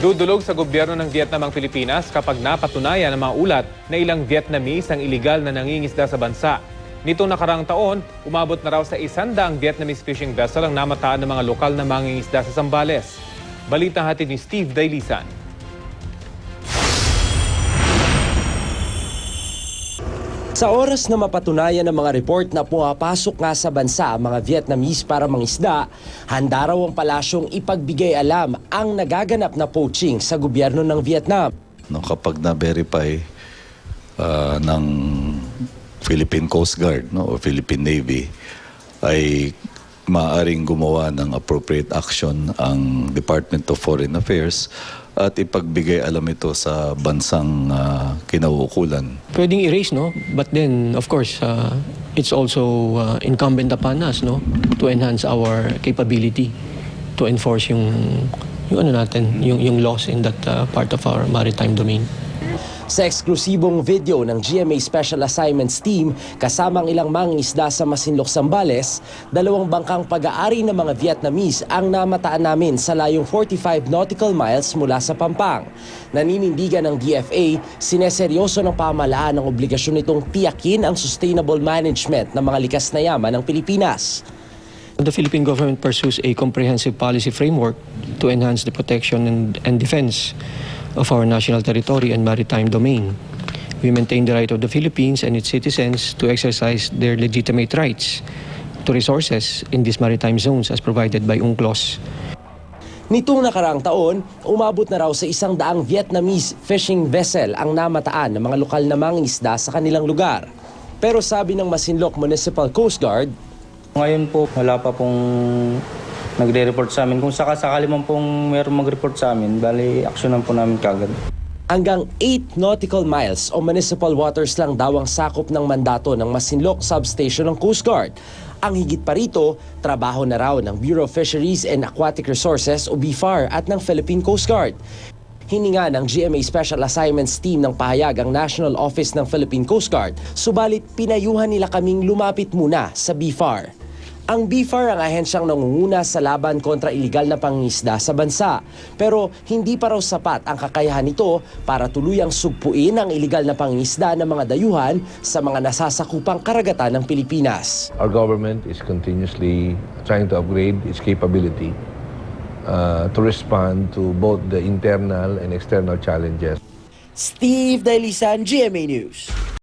Dudulog sa gobyerno ng Vietnam ang Pilipinas kapag napatunayan ng mga ulat na ilang Vietnamese ang iligal na nangingisda sa bansa. Nitong nakarang taon, umabot na raw sa isandaang Vietnamese fishing vessel ang namataan ng mga lokal na mangingisda sa Zambales. Balita hatid ni Steve Dailisan. Sa oras na mapatunayan ng mga report na pumapasok nga sa bansa ang mga Vietnamese para mangisda, handa raw ang palasyong ipagbigay alam ang nagaganap na poaching sa gobyerno ng Vietnam. no, kapag na-verify ah, ng Philippine Coast Guard no, o Philippine Navy ay maaaring gumawa ng appropriate action ang Department of Foreign Affairs at ipagbigay alam ito sa bansang ah, kinauukulan. pwedeng erase, no? But then, of course, uh, it's also uh, incumbent upon us, no? To enhance our capability to enforce yung, yung ano natin, yung, yung laws in that uh, part of our maritime domain. Sa eksklusibong video ng GMA Special Assignments Team kasama ang ilang mangingisda sa Masinloc, Zambales, dalawang bangkang pag-aari ng mga Vietnamese ang namataan namin sa layong 45 nautical miles mula sa Pampang. Naninindigan ng DFA, sineseryoso ng pamahalaan ang obligasyon nitong tiyakin ang sustainable management ng mga likas na yaman ng Pilipinas. The Philippine government pursues a comprehensive policy framework to enhance the protection and, and defense of our national territory and maritime domain. We maintain the right of the Philippines and its citizens to exercise their legitimate rights to resources in these maritime zones as provided by UNCLOS. Nitong nakaraang taon, umabot na raw sa isang daang Vietnamese fishing vessel ang namataan ng mga lokal na mangingisda sa kanilang lugar. Pero sabi ng Masinloc Municipal Coast Guard, Ngayon po, wala pa pong nagre-report sa amin. Kung sakasakali man pong meron mag-report sa amin, bali, aksyonan po namin kagad. hanggang 8 nautical miles o municipal waters lang daw ang sakop ng mandato ng Masinloc Substation ng Coast Guard. Ang higit pa rito, trabaho na raw ng Bureau of Fisheries and Aquatic Resources o BFAR at ng Philippine Coast Guard. Hininga ng GMA Special Assignments Team ng pahayag ang National Office ng Philippine Coast Guard, subalit pinayuhan nila kaming lumapit muna sa BFAR. Ang BFAR ang ahensyang nangunguna sa laban kontra iligal na pangingisda sa bansa. Pero hindi pa raw sapat ang kakayahan nito para tuluyang sugpuin ang iligal na pangingisda ng mga dayuhan sa mga nasasakupang karagatan ng Pilipinas. Our government is continuously trying to upgrade its capability uh, to respond to both the internal and external challenges. Steve Dailisan, GMA News.